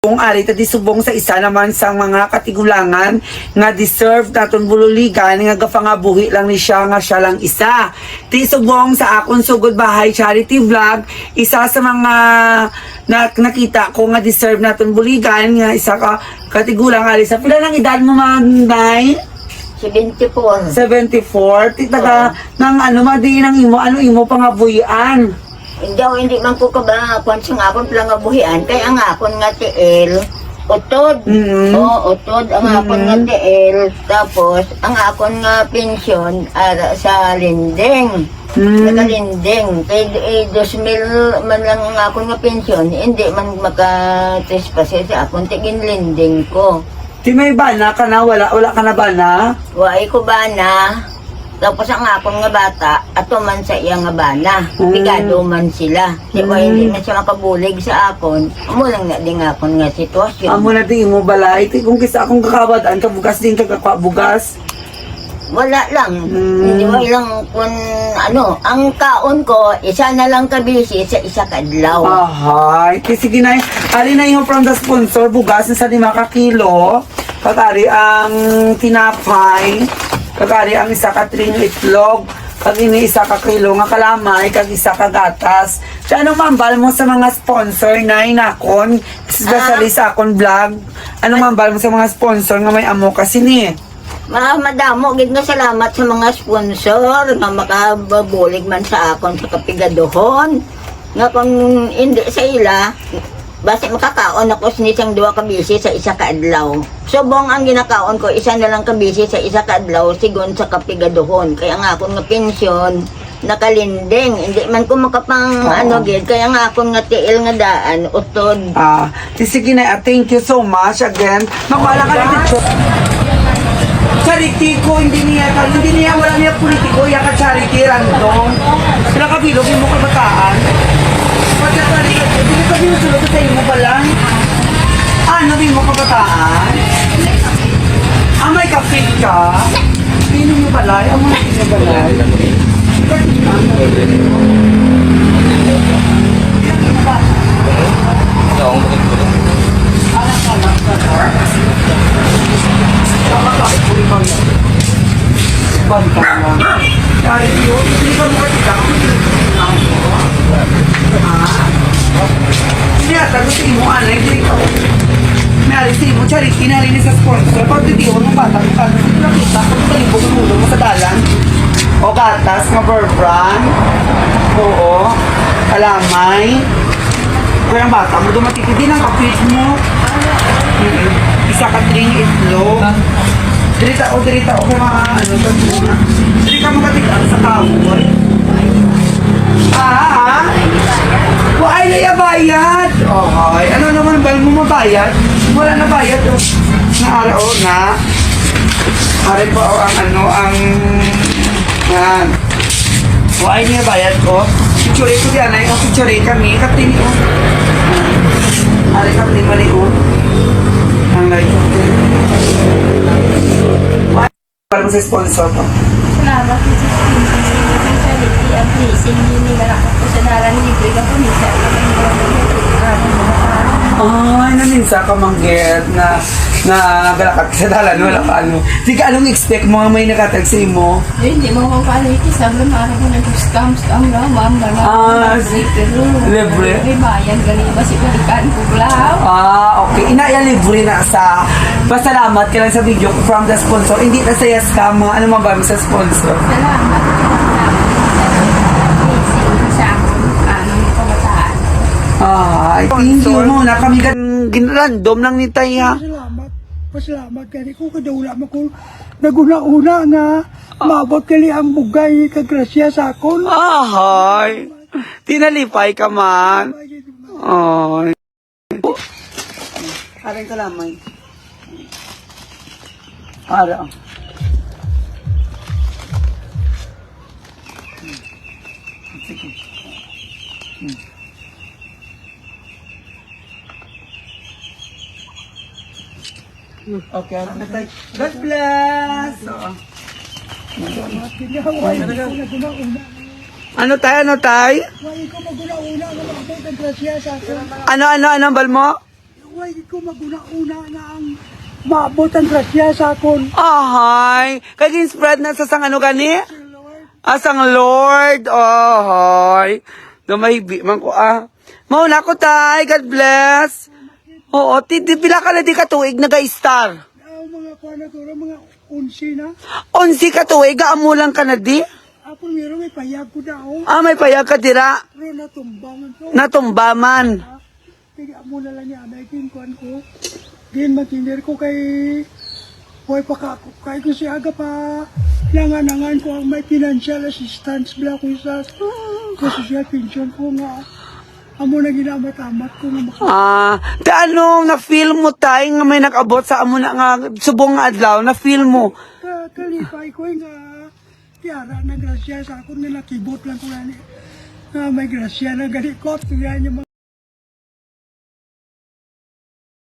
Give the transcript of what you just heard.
Kung ari ta di subong sa isa naman sa mga katigulangan nga deserve naton bululigan nga gafa nga buhi lang ni siya nga siya lang isa. Ti subong sa akon sugod bahay charity vlog, isa sa mga na, nakita ko nga deserve naton buligan nga isa ka katigulang ari sa pila lang edad mo manday 74. 74 ti taga nang ano madi nang imo ano imo pa nga buhian. Hindi ako hindi man ko kabakon sa nga akong plangabuhian. Kaya ang akon nga tiil, utod. Mhm. Oo, utod ang akon nga tiil. Tapos, ang akon nga pensyon ara sa linding. Mm. Nakalinding. Kay eh, 2000 man lang ang akon nga pensyon, hindi man makatrespass sa akon tigin linding ko. Ti may bana ka na wala wala ka na bana? Wai ko ba na? Tapos ang akong nga bata, ato man sa iya nga bana. Mm. Pigado man sila. Di ba hindi na siya makabulig sa akon. Amo lang na din akon nga sitwasyon. Amo na di mo balay. Ti kung kisa akong kakabad an kabugas din kagakwa bugas. Wala lang. Mm. Hindi mo ilang kung ano. Ang kaon ko, isa na lang kabisi sa isa kadlaw. Ahay. Ti sige na. Ali na yung from the sponsor bugas sa lima ka kilo. Kakari ang tinapay. Kakari ang isa ka tring itlog. Kag ini ka kilo nga kalamay, kag isa ka gatas. Siya anong mambal mo sa mga sponsor na inakon, especially sa akon vlog? Anong mambal mo sa mga sponsor nga may amo kasi ni? Mga madamo, gid nga salamat sa mga sponsor nga makababulig man sa akon sa kapigadohon. Nga kung hindi sa ila, basta makakaon ako sinisang duwa ka bisi sa isa ka adlaw. Subong ang ginakaon ko, isa na lang ka sa isa ka adlaw, sigon sa kapigadohon. Kaya nga akong nga pensyon, nakalinding. Hindi man ko makapang Oo. ano gid, kaya nga akong nga tiil nga daan, utod. Ah, ti sige na, ah, thank you so much again. Makuha ka na. Charity ko, hindi niya, hindi niya, wala niya politiko, yan ka charity, random. Sila ka bilog, yung mga kabataan. Pagka charity, hindi ka binusulog sa iyo mo pala. Ano, yung mga kabataan? Ah, may kapit ka? Pino mo balay? Ang mga pino balay? Banta alis mo, charity, narinig sa sponsor. Pag hindi mo, mga bata, kung kano, hindi nakita, kung palibog ang ulo mo sa dalan. O gatas, nga brand. Oo. Kalamay. Kaya ang bata mo, dumatiti din ang kapit mo. Isa ka tring itlog. Dirita o dirita o kung mga ano sa tuna. Dili ka magatigaan sa kawoy. Ah, ah. Wa ay na bayad. Okay. Ano naman ba mo mabayad? Wala na bayad. Oh. Na araw na. Ari pa o ang ano ang yan. Wa ay niya bayad ko. Picture ko diyan ay ang picture kami katini o. Ari kami mali o. Ang like para mo sa sponsor ko. Salamat po sa charity ang blessing ni nila ako sa dalan libre ka po ni sa Ay, naninsa ka manggit na na galakat sa dalan, wala ka ano. Di ka anong expect mo may nakatag sa imo? Hindi mo mo paano ito sabi mo araw ko nag-scam scam na ma'am na Ah, libre. May bayan gali ba si balikan lang. Ah, okay. Inaya libre na sa pasalamat ka lang sa video from the sponsor. Hindi na sa yes ka mga ano man ba mo sa sponsor. Salamat. Blessing sa akong anong kabataan. Ay, thank mo na kami gan ginrandom lang ni Taya. Salamat. Pasalamat kani ko kada wala man ko naguna-una nga maabot kali ang bugay kag grasya sa akon. Ahay. Tinalipay ka man. Ay. Aray ka lamay. Ara. Sige. Okay, ano na tayo? God bless! Oo. Naguna-una. Ano tayo, ano tayo? Ano, ano, ano, bal mo? Huwag ko maguna-una nga ang maabot ang grasya sa akon. Ahay. Kaya spread na sa sang ano gani? Asang Lord. Ahay. Dumahibi man ko ah. Mauna ko tay. God bless. Oo, ti, ti, pila ka na di katuig nag-star. ang mga kuha na to, mga unsi na. Onsi katuig, gaamulang ka na di. Ako meron may payag ko na oh. Ah, may payag ka dira. Pero natumbangan ko. Natumbaman. Tiga mo na lang niya, anay kuhan ko. Din matindir ko kay Hoy pa ka kay ko si aga pa nanganangan ko ang may financial assistance bla ko sa ko social pension ko nga amo na ginamatamat ko nga maka Ah, ta ano, na-feel mo tay nga may nag-abot sa amo na nga subong nga adlaw, na-feel mo. ka, kalipay ko nga tiara na grasya sa akon nga nakibot lang ko na ni nga may grasya na gani ko tuya niya